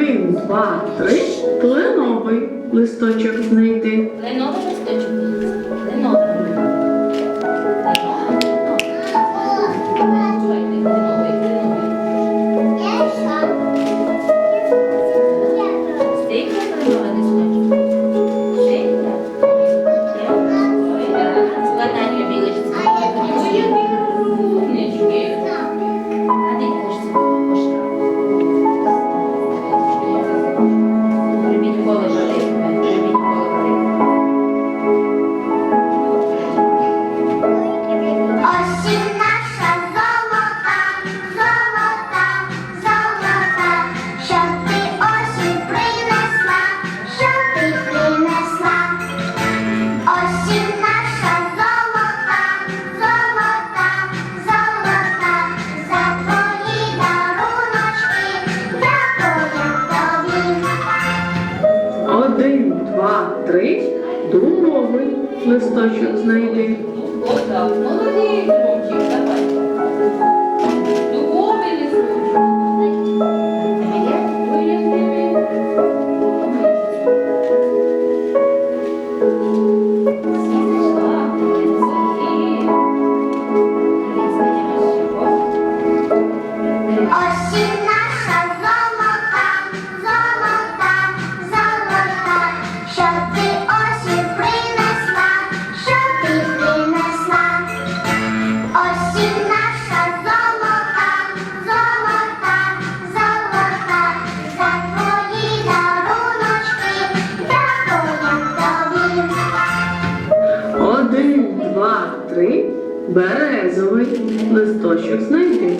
Один, два, три. Кленовий листочок знайти. Кленовий листочок. Один, два, три. Думовий листочок знайди. Отак, молодий, давай. Дубовий листочок. Виявили. три березовий листочок знайди.